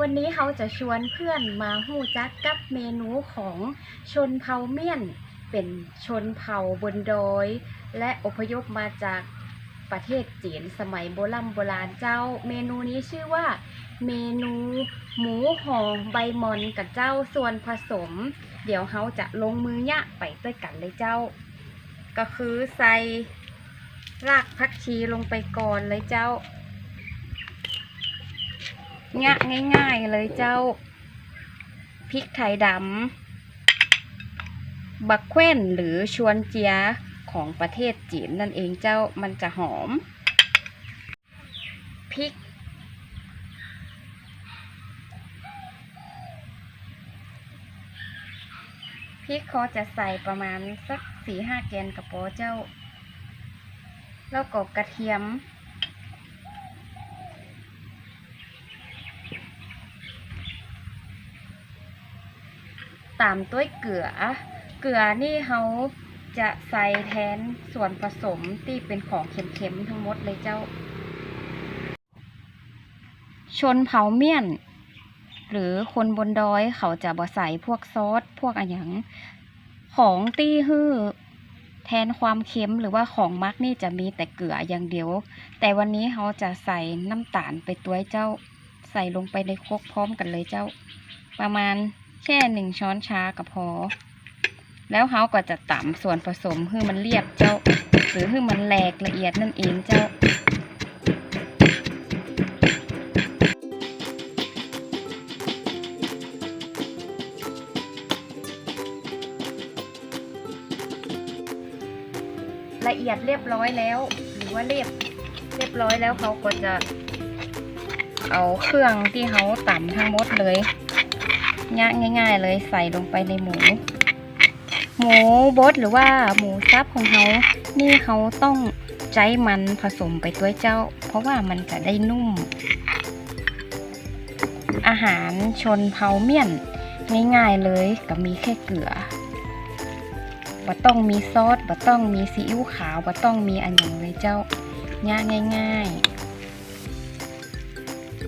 วันนี้เขาจะชวนเพื่อนมาหู้จักกับเมนูของชนเผ่าเมียน เป็นชนเผ่าบนดอย และอพยพมาจากประเทศจีนสมัยโบราณโบราณเจ้า เมนูนี้ชื่อว่า เมนูหมูห่อใบมอนกับเจ้าส่วนผสม เดี๋ยวเขาจะลงมือยะไปด้วยกันเลยเจ้า ก็คือใส่รากผักชีลงไปก่อนเลยเจ้า งะง่าย ๆเลยเจ้าพริกไทยดำบักแควนหรือชวนเจียของประเทศจีนนั่นเองเจ้ามันจะหอมพริกพริกเขาจะใส่ประมาณสักสี่ห้าแกนกระโปอเจ้า แล้วก็กระเทียม ตามด้วยเกลือ เกลือนี่เขาจะใส่แทนส่วนผสมที่เป็นของเค็มๆทั้งหมดเลยเจ้า ชนเผาเมี่ยน หรือคนบนดอยเขาจะบ่ใส่พวกซอสพวกอะหยังของตี้ฮื้อแทนความเค็มหรือว่าของมักนี่จะมีแต่เกลืออย่างเดียว แต่วันนี้เขาจะใส่น้ำตาลไปตัวเจ้า ใส่ลงไปในครกพร้อมกันเลยเจ้า ประมาณ แค่หนึ่งช้อนชาก็พอ แล้วเขาก็จะตำส่วนผสมให้มันเรียบเจ้า หรือให้มันแหลกละเอียดนั่นเองเจ้าละเอียดเรียบร้อยแล้ว หรือว่าเรียบเรียบร้อยแล้วเขาก็จะเอาเครื่องที่เขาต่ำทั้งหมดเลย งะง่าย ๆ เลยใส่ลงไปในหมู หมูบดหรือว่าหมูซับของเขานี่เขาต้องใจมันผสมไปด้วยเจ้า เพราะว่ามันจะได้นุ่ม อาหารชนเผาเมี่ยน ง่ายๆเลยก็มีแค่เกลือบ่ต้องมีซอสบ่ต้องมีซีอิ๊วขาวบ่ต้องมีอันอย่างเลยเจ้าง่ายง่ายๆ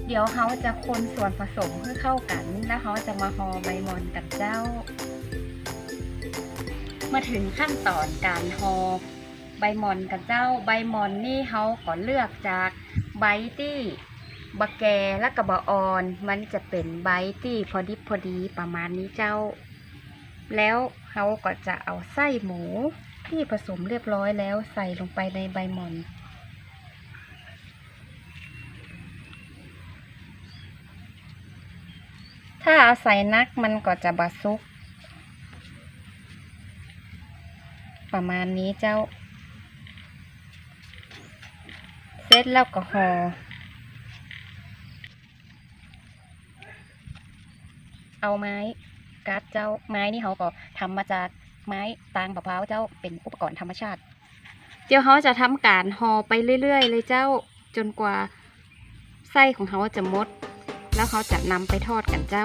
เดี๋ยวเขาจะคนส่วนผสมให้เข้ากัน แล้วเขาจะมาห่อใบมอนกับเจ้า มาถึงขั้นตอนการห่อใบมอนกับเจ้าใบมอนนี่เขาก็เลือกจากใบที่บะแกและกระบะออน มันจะเป็นใบที่พอดิบพอดีประมาณนี้เจ้า แล้วเขาก็จะเอาไส้หมูที่ผสมเรียบร้อยแล้วใส่ลงไปในใบหมอน ถ้าเอาใส่นักมันก็จะบาซุก ประมาณนี้เจ้า เสร็จแล้วก็ห่อเอาไม้กัดเจ้าไม้นี่เขาก็ทำมาจากไม้ตางมะพร้าวเจ้าเป็นอุปกรณ์ธรรมชาติ เดี๋ยวเขาจะทำการห่อไปเรื่อยๆ เลยเจ้าจนกว่าไส้ของเขาจะมด แล้วเขาจะนำไปทอดกันเจ้า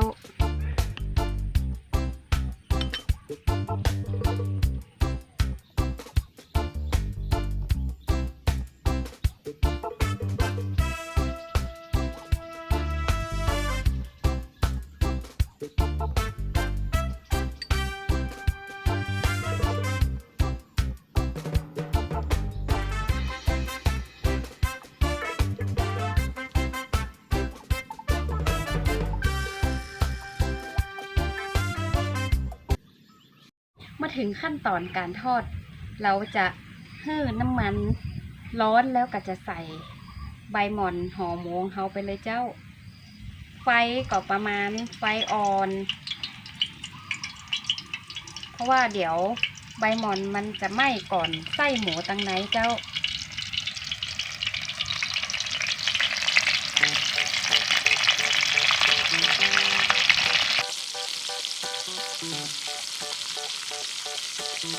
มาถึงขั้นตอนการทอด เราจะเฮืน้ำมันร้อนแล้วก็จะใส่ใบหม่อนห่อหมูของเขาไปเลยเจ้า ไฟก็ประมาณไฟอ่อน เพราะว่าเดี๋ยวใบหม่อนมันจะไหม้ก่อนไส้หมูตังไหนเจ้า เท่า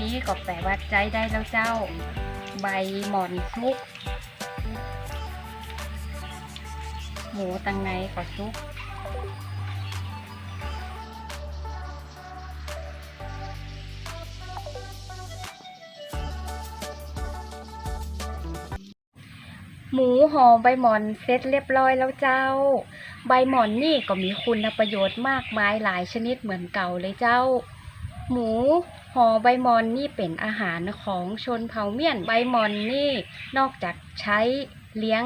นี้ก็แปลว่าใจได้แล้วเจ้า ใบหมอนคลุก หมูตังไงก็ซุก หมูห่อใบหมอนเสร็จเรียบร้อยแล้วเจ้า ใบหมอนนี่ก็มีคุณประโยชน์มากมายหลายชนิดเหมือนเก่าเลยเจ้า หมูห่อใบมอนนี่เป็นอาหารของชนเผ่าเมียนใบมอนนี่นอกจากใช้เลี้ยง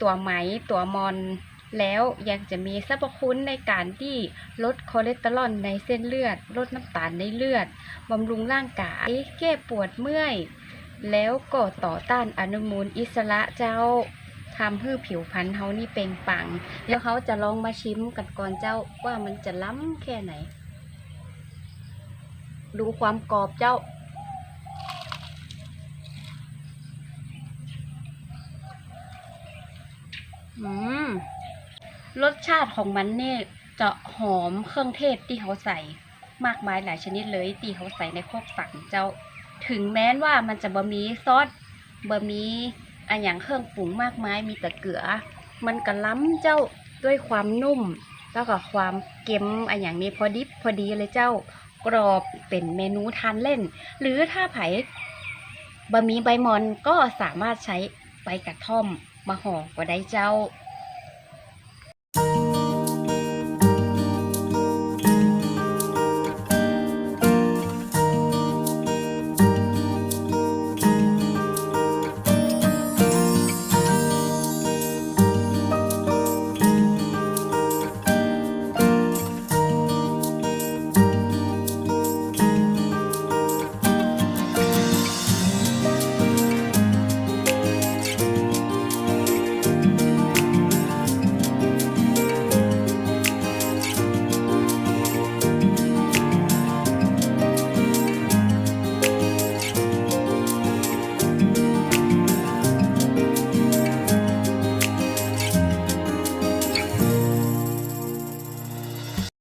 ตัวไหมตัวมอนแล้วยังจะมีสรรพคุณในการที่ลดคอเลสเตอรอลในเส้นเลือด ลดน้ำตาลในเลือดบำรุงร่างกายแก้ปวดเมื่อย แล้วก็ต่อต้านอนุมูลอิสระเจ้าทำให้ผิวพรรณเฮานี่เปล่งปลังแล้วเขาจะลองมาชิมกันก่อนเจ้าว่ามันจะล้ำแค่ไหน ดูความกรอบเจ้า อืม รสชาติของมันเนี่ยจะหอมเครื่องเทศที่เขาใส่ มากมายหลายชนิดเลยที่เขาใส่ในโคกสังเจ้า ถึงแม้ว่ามันจะบะมีซอสบะมีอันอย่างเครื่องปรุงมากมายมีแต่เกลือ มันก็ล้ำเจ้าด้วยความนุ่ม แล้วก็ความเค็มอันอย่างนี้พอดิบพอดีเลยเจ้ากรอบเป็นเมนูทานเล่น หรือถ้าไผ่บะหมี่ใบมอนก็สามารถใช้ใบกระท่อมมาห่อก็ได้เจ้า